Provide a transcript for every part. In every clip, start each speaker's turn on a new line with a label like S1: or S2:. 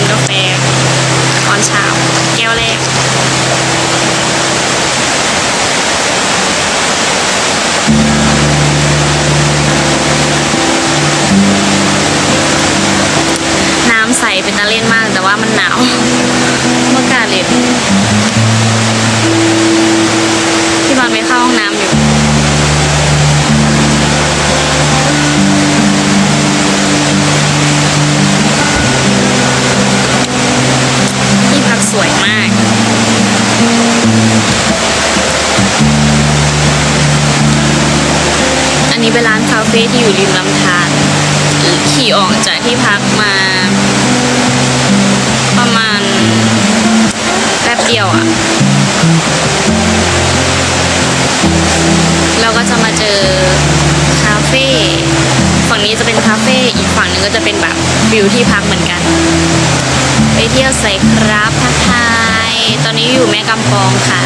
S1: นกาแฟตอนเช้า นี้เป็นร้านคาเฟ่ที่อยู่ริมลำธารขี่ออกจากที่พักมา ประมาณแป๊บเดียวอะเราก็จะมาเจอคาเฟ่ฝั่งนี้จะเป็นคาเฟ่อีกฝั่งหนึงก็จะเป็นแบบวิวที่พักเหมือนกัน ไปเที่ยวใส่ครับทักทาย ตอนนี้อยู่แม่กำปองค่ะ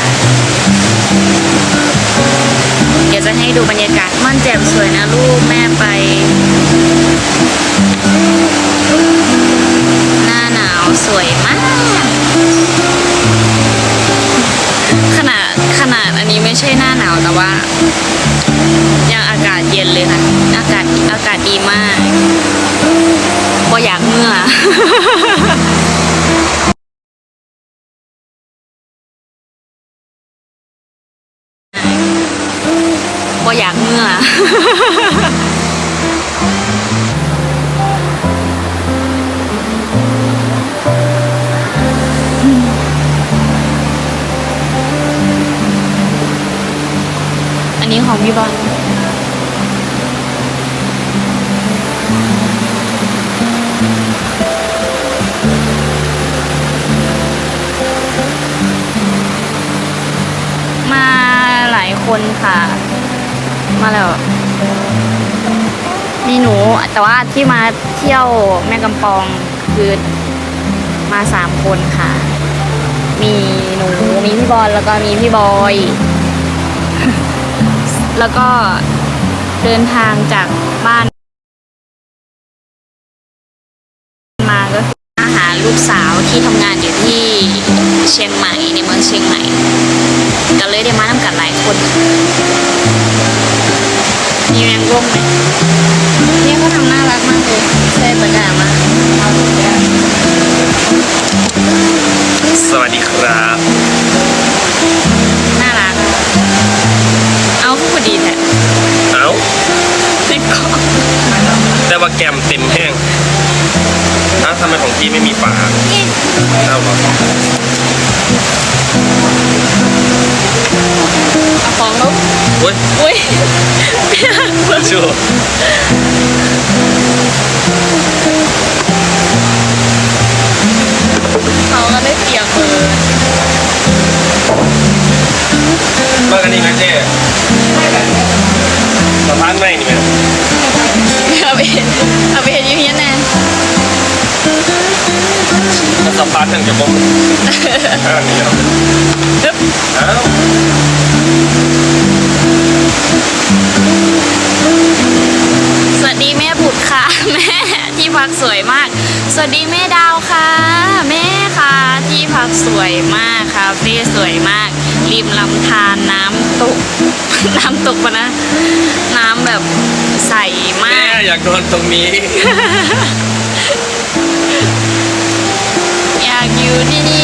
S1: จะให้ดูบรรยากาศม่อนแจ่มสวยนะลูกแม่ไป หน้าหนาวสวยมาก ขนาดขนาดอันนี้ไม่ใช่หน้าหนาวแต่ว่า ยังอากาศเย็นเลยค่ะอากาศอากาศดีมากบ่อยากเมื่อ อันนี้ของพี่บอลมาหลายคนค่ะ มาแล้ว มีหนูแต่ว่าที่มาเที่ยวแม่กำปองคือมาสามคนค่ะ มีหนู มีพี่บอลแล้วก็มีพี่บอย แล้วก็เดินทางจากบ้านมาก็คือมาหาลูกสาวที่ทำงานอยู่ที่เชียงใหม่ในเมืองเชียงใหม่ ก็เลยได้มาทำกันหลายคนมีแมงร่มไหมเนี่ยเขาทำน่ารักมากเลยใช่ประกาศมาก
S2: สวัสดีครับ ชั่ว
S1: เขาก็ได้เปรียบเลย
S2: มากันนี่ไงเจ๊สะพานไหนนี่แม่
S1: เอาไปเห็นเอาไปเห็นอยูเฮียนแน่
S2: แล้วสะพานนั่นจะบอกอ่านี่เนาะ
S1: ปึ๊บ
S2: เอ้า
S1: สวัสดีแม่บุตรค่ะ แม่ที่พักสวยมาก สวัสดีแม่ดาวค่ะ แม่ค่ะที่พักสวยมากคาเฟ่สวยมาก ริมลำธารน้ำตก น้ำตกปะนะ น้ำแบบใสมา
S2: แม่
S1: ก
S2: อยากนอนตรงนี้
S1: อยากอยู่ที่นี่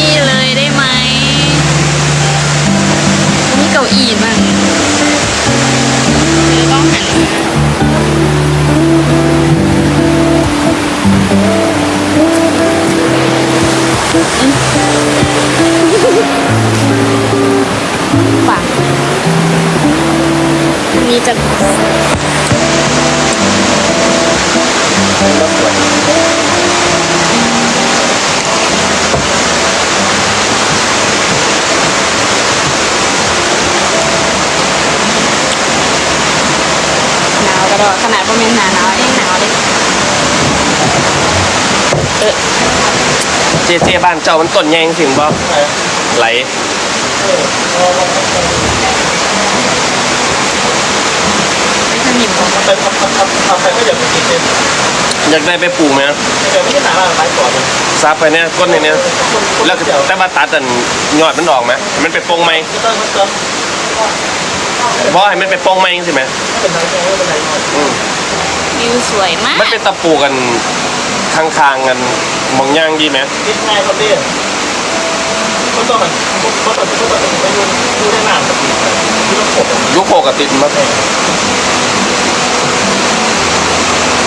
S1: กระโดดขนาดพ่อแม่นหนาหนาวเองหนาวเลย
S2: เจ๊เจบ้านเจ้ามันต้นแยงถึงบ่ไหล
S1: ไม่ทำหนิบ
S3: ทำไปทำทำทำทำไปก็อย่าไปกินเลย
S2: อยากได้ไปปลูกไหม
S3: เดี๋ยวไม่ได้หนาละหลายก่อนเลย
S2: ซับไปเนี่ยก้นในเนี่ยแล้วก็แต่ว่าตัดอันยอดมันออกไหมมันไปโปงไหม
S3: ไม่ต้องไม่ต้อง
S2: เพราะให้มันไปโปงไหมใช่ไหม
S3: ไม่เป็นไรไม่เป็นไร
S2: อืม
S1: วิวสวยมาก
S2: มันเป็นตะปูกันข้างๆกันมองย่างดีไหม
S3: นิดง่ายครับพี่ก็ต้องมันก็ต้องก็ต้องไปดูดูได้นานสักทีดูต้องกด
S2: ยุคโคกับติดมา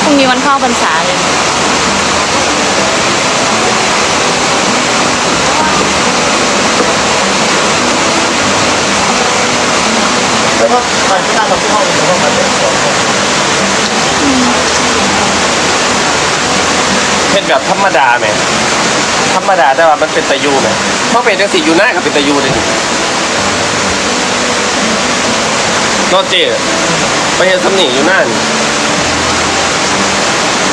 S1: พรุ่งนี้วันเข้าพรรษาเลย
S3: แล้ว ก็มันไม่น่าทำที่ห้องนี้เพรามันเป็นของ
S2: เห็นแบบธรรมดาไหมธรรมดาแต่ว่ามันเป็นตะยูไหมเพราะเป็นจังสีอยู่หน้ากับเป็นตะยูเลยนี่ก็เจไปเห็นสำนีอยู่หน้านี่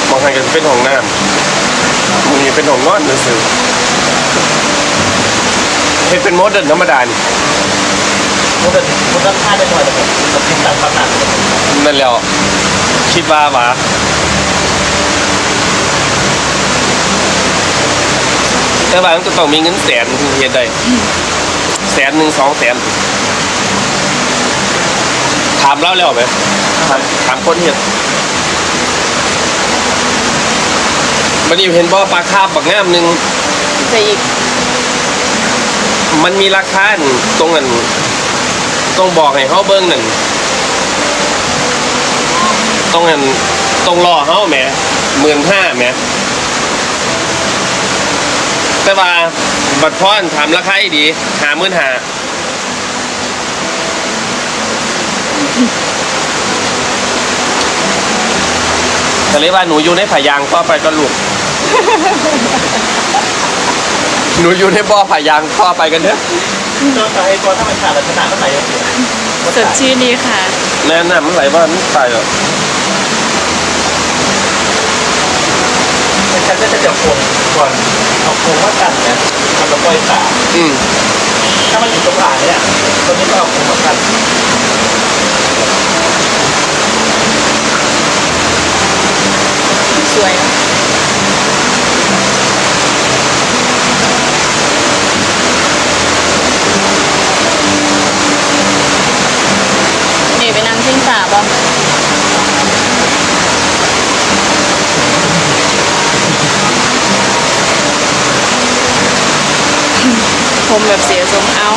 S2: มองทางกันเป็นห้องน้ำมึงนี่เป็นห้องนอนเลยสิเห็นเป็นโมเดิร์นธรรมดานี่
S3: มันเป็นมันต้องค่าได้หน่อยแต่ผมติดตั้งขนาด
S2: นั่นแล้วคิดว่าหวาแต่ว่ามันก็ต้องมีเงินแสนถึงเฮ็ดได้แสนหนึ่งสองแสนถามเล่าแล้วไหมถามถามคนเฮ็ดมันอยู่เห็นบ่ปลาคาบบักงามหนึ่ง
S1: จะอีก
S2: มันมีราคาตรงนั้น ต้องบอกให้เขาเบิ้งนั่นตรงนั้นตรงรอเขาแหมหมื่นห้าแหมแต่ว่าบัตรพรถามราคาให้ดีหาหมื่นหาแต่เลยว่าหนูอยู่ในผายางก็ไปก็ลูกหนูอยู่ในบ่อผายางก็ไปกันเถอะ
S3: เจอแต่ไอ้ตัวถ้ามันขาดลักษณะเท่าไหร่ก็เสีย
S1: สดชื่นดีค่ะ
S2: แน่นอนมันไหลว่ามันตายหรอก
S3: ฉันก็จะจับโคนก่อนเอาโคนมากันนะมันจะปล่อยตา
S2: อืม
S3: ถ้ามันอยู่ตรงหลังเนี่ยตรงนี้ก็เอาโคนมากัน
S1: สวยนะนี่ไปนั่งขึ้นป่าป่ะผมแบบเสียทรงเอา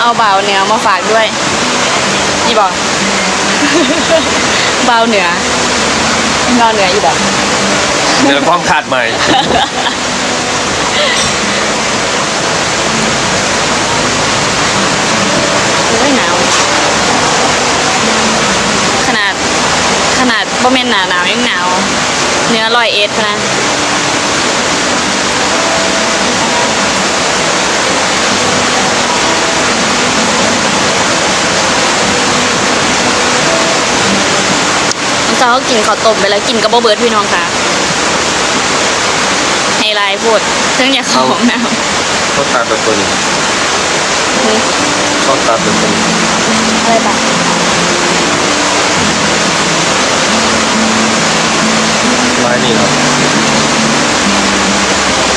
S1: เอาเบาเอาเบาเหนือมาฝากด้วยนี่บอกเบาเหนือเบาเหนืออยู่แบบ
S2: เดี๋ยวความขาดใหม่
S1: ไม่หนาว ขนาด ขนาดบ่แม่นหนาหนาวยังหนาว เนื้อลอยเอสนะ เช้ากินข้าวต้มไปแล้วกินกับบ่เบิร์ดพี่น้องค่ะให้ลายพูดเรื่องอยากเข้าห้องน้ำ
S2: เขาตัดแบบตัวนี้
S1: เฮ้ย
S2: เขาตัดแบบตัวนี้
S1: อะไรปะ
S2: ลายนี่เนาะ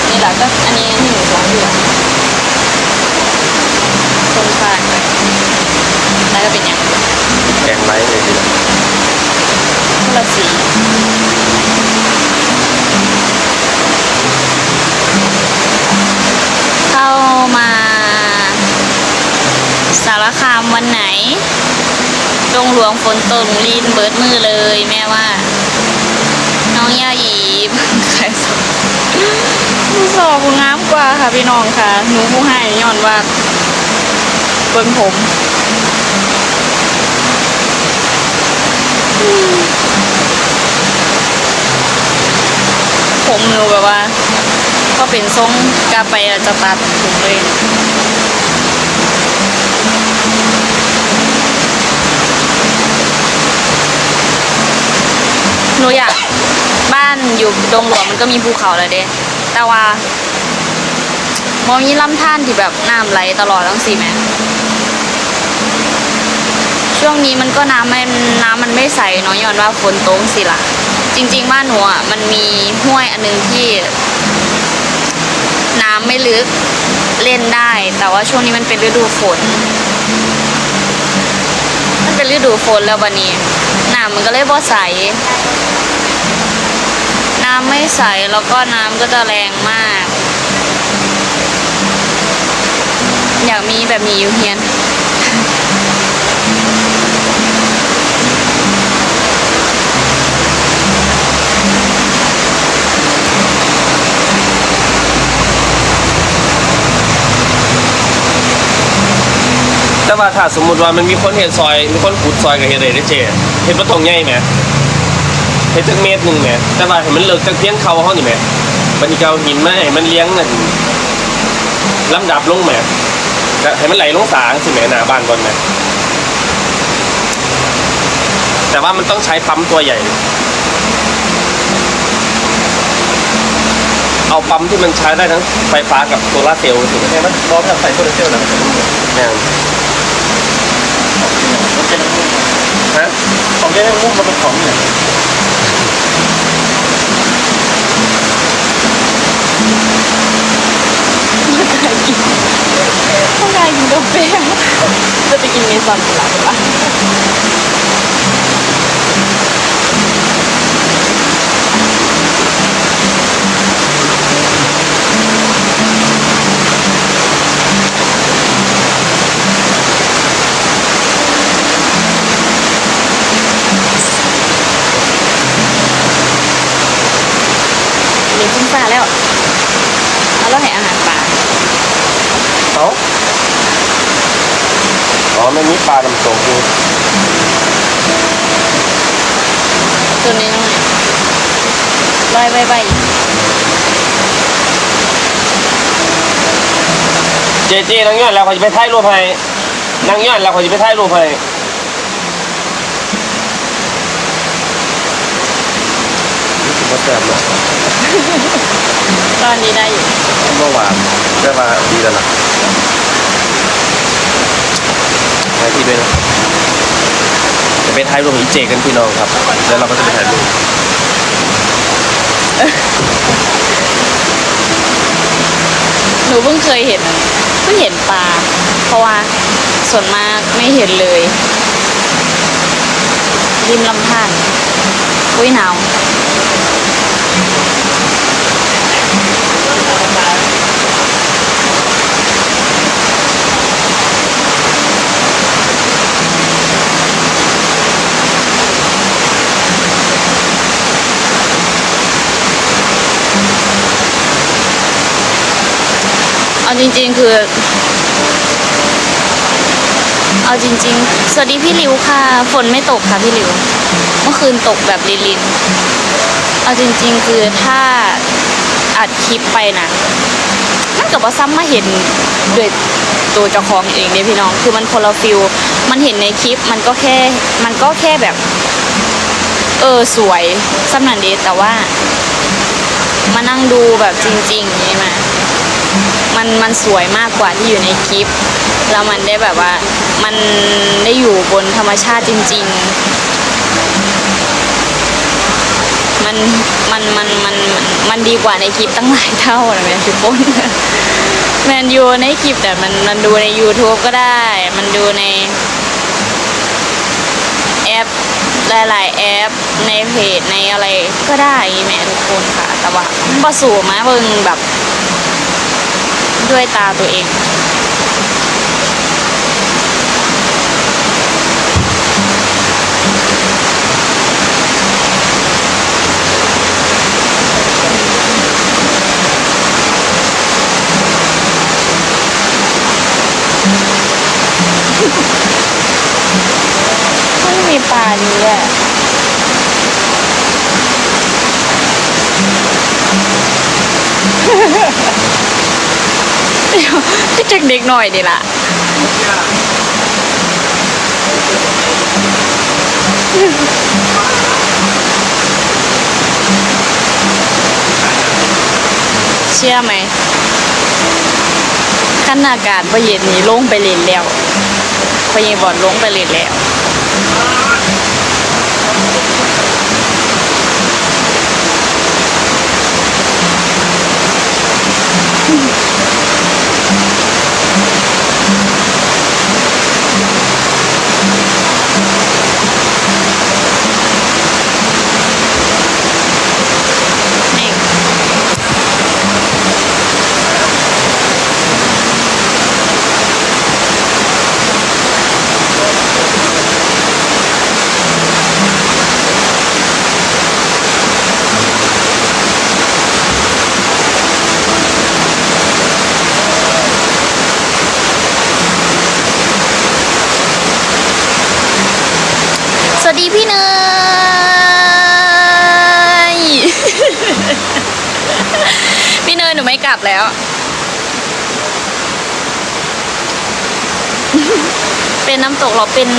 S1: นี่แหละก็อันนี้ที่หนูสอนอยู่อะคนฝากไปแล้วก็เป็นอย่าง
S2: แกงไม้เลยทีเดียว
S1: ละสีเข้ามา สารคามวันไหนดงหลวงฝนตกลีนเบิดมือเลยแม่ว่า น้องย่าหยีใครสอบหนูสอบงามกว่าค่ะพี่น้องค่ะ หนูผู้ให้ย้อนว่าเบิ้งผมอืม ผมหนูแบบว่า ก็เป็นทรงกาไปจะตัดผมเลยหนูอยากบ้านอยู่ดงหลวงมันก็มีภูเขาแล้วเด้แต่ว่ามองนี้ลำธารที่แบบน้ำไหลตลอดทั้งสี่แม่ช่วงนี้มันก็น้ำมันน้ำมันไม่ใสเนาะย้อนว่าฝนตกสิล่ะ จริง ๆ บ้านหนูอะมันมีห้วยอันหนึงที่น้ำไม่ลึกเล่นได้ แต่ว่าช่วงนี้มันเป็นฤดูฝน มันเป็นฤดูฝนแล้วบันนี้น้ำมันก็เลยบ่ใส น้ำไม่ใสแล้วก็น้ำก็จะแรงมาก อยากมีแบบนี้อยู่เฮียน
S2: ว่าถ้าสมมุติว่ามันมีคนเห็นซอย มีคนขุดซอยกับเฮ็ดได้เด้อเจ๊เฮ็ดบ่ต้องใหญ่แหมเฮ็ดจักเมตรหนึงแหมแต่ว่าให้มันเลิกจักเพียงเขาเฮานี่แหมบัดนี้ก็เอาหินมาให้มันเลี้ยงนั่นลำดับลงแหมก็ให้มันไหลลงสางสิแหมหน้าบ้านก่อนแหมแต่ว่ามันต้องใช้ปั๊มตัวใหญ่ เอาปั๊มที่มันใช้ได้ทั้งไฟฟ้ากับโซลาร์เซลล์สิแหม
S3: เนี่ยมันบอสแบบใส่โซลาร์เซลล์นะมันจะรู้หมด
S2: แม่ น
S3: มันเป็น
S2: ฮะ
S3: ของเล่นมุ้งมันเป็นของเนี่ย
S1: ต้องการกินกาแฟจะไปกินเมซอนหลังปะเเจ
S2: เจนั่งย้อนแล้วเขาจะไปถ่ายรูปให้นั่งย้อนแล้วเขาจะไปถ่ายรูปให้รู้สึกว่าแซ่บเนาะ
S1: ตอนนี้ได้อยู่
S2: เมื่อวานได้มาดีแล้วนะไปที่ด้วยนะจะไปถ่ายรูปกับอีเจกันพี่น้องครับ แล้วเราก็จะไปถ่ายรูป
S1: ห นูเพิ่งเคยเห็นเพิ่งเห็นปลา เพราะว่าส่วนมากไม่เห็นเลยริมลำธารอุ้ยหนาว จริง ๆ คือ เอาจริง ๆ สวัสดีพี่ลิวค่ะ ฝนไม่ตกค่ะพี่ลิว เมื่อคืนตกแบบลินๆเอาจริง ๆ คือถ้าอัดคลิปไปนะมันกับว่าซ้ำมาเห็นด้วยตัวเจ้าของเองเนี่ยพี่น้อง คือมันคนละฟิลมันเห็นในคลิปมันก็แค่ มันก็แค่แบบ เออสวยซ้ำนันเดแต่ว่า มานั่งดูแบบจริงๆอย่างนี้มา มันมันสวยมากกว่าที่อยู่ในคลิป แล้วมันได้แบบว่ามันได้อยู่บนธรรมชาติจริง ๆ มันมันมันมันมันมันดีกว่าในคลิปตั้งหลายเท่านะแม่ทุกคนแมนยูในคลิปแต่มันมันดูใน YouTube ก็ได้ มันดูในแอปหลายๆแอปในเพจในอะไรก็ได้แม่ทุกคนค่ะ แต่ว่าบ่สูมาเบิ่งแบบ ด้วยตาตัวเองไม่มีปลานี้แหละ ก็จากเด็กหน่อยดีละเชื่อไหมขั้นอากาศประเย็นนี้ลงไปเล่นแล้วพยาบอลลงไปเล่นแล้ว ลับแล้ว เป็นน้ำตกเราเป็น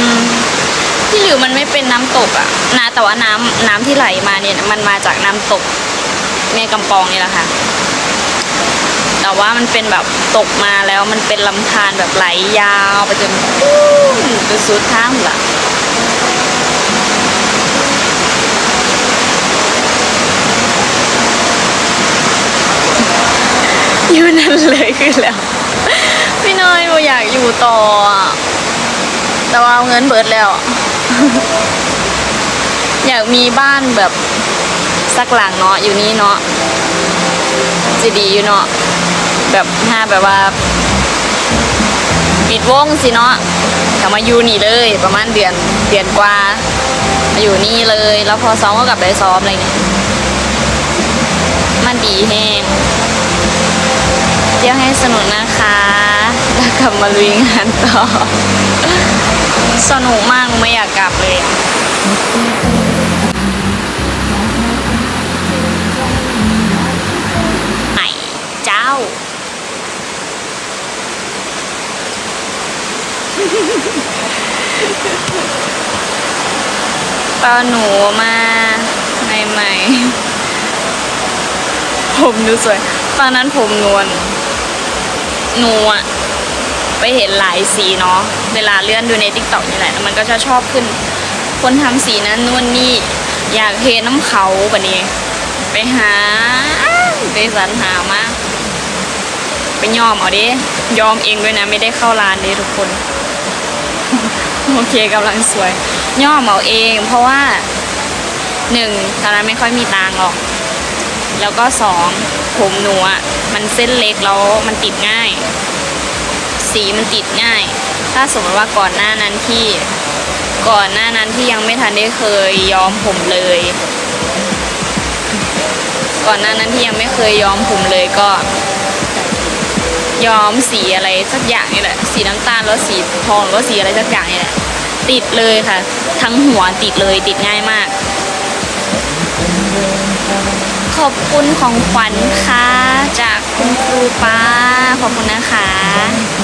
S1: ที่หลิวมันไม่เป็นน้ำตกอะนะแต่ว่าน้ำน้ำที่ไหลมาเนี่ย มันมาจากน้ำตกแม่กำปองนี่แหละค่ะ แต่ว่ามันเป็นแบบตกมาแล้วมันเป็นลำธารแบบไหลยาวไปจนนู่นจนสุดทางละ ยู่นั่นเลยคือแล้ว พี่น้อยโมอยากอยู่ต่ออะแต่ว่าเอาเงินเบิดแล้ว อยากมีบ้านแบบสักหลังเนาะอยู่นี่เนาะจะดีอยู่เนาะแบบถ้าแบบว่า ปิดวงสิเนาะกลับมาอยู่นี่เลยประมาณเดือนเดือนกว่า มาอยู่นี่เลย แล้วพอซ้อมก็กลับไปซ้อมอะไรเงี้ยมันดีแห้ง ที่ยวให้สนุกนะคะแล้วกลับมาลุยงานต่อ สนุกมากหนูไม่อยากกลับเลยไหนเจ้า ตอนหนูมาใหม่ๆผมดูสวย ตอนนั้นผมนวล หนูอะไปเห็นหลายสีเนาะเวลาเลื่อนดูในทิกตอกนี่แหละ มันก็จะชอบขึ้น คนทำสีนั้นนู่นนี่อยากเห็นน้ำเขาแบบนี้ ไปหาไปสรรหามาไปยอมเอาดิยอมเองด้วยนะไม่ได้เข้าร้านดิทุกคน โอเคกำลังสวยย่อมเอาเอง เพราะว่าหนึ่งตอนนั้นไม่ค่อยมีตังหรอก แล้วก็สองผมหนูอะ มันเส้นเล็กแล้วมันติดง่าย สีมันติดง่าย ถ้าสมมติว่าก่อนหน้านั้นที่ก่อนหน้านั้นที่ยังไม่ทันได้เคยย้อมผมเลย ก่อนหน้านั้นที่ยังไม่เคยย้อมผมเลยก็ย้อมสีอะไรสักอย่างนี่แหละ สีน้ำตาลแล้วสีทองหรือว่าสีอะไรสักอย่างนี่แหละ ติดเลยค่ะ ทั้งหัวติดเลยติดง่ายมาก ขอบคุณของขวัญค่ะจาก คุณครูป้าขอบคุณนะคะ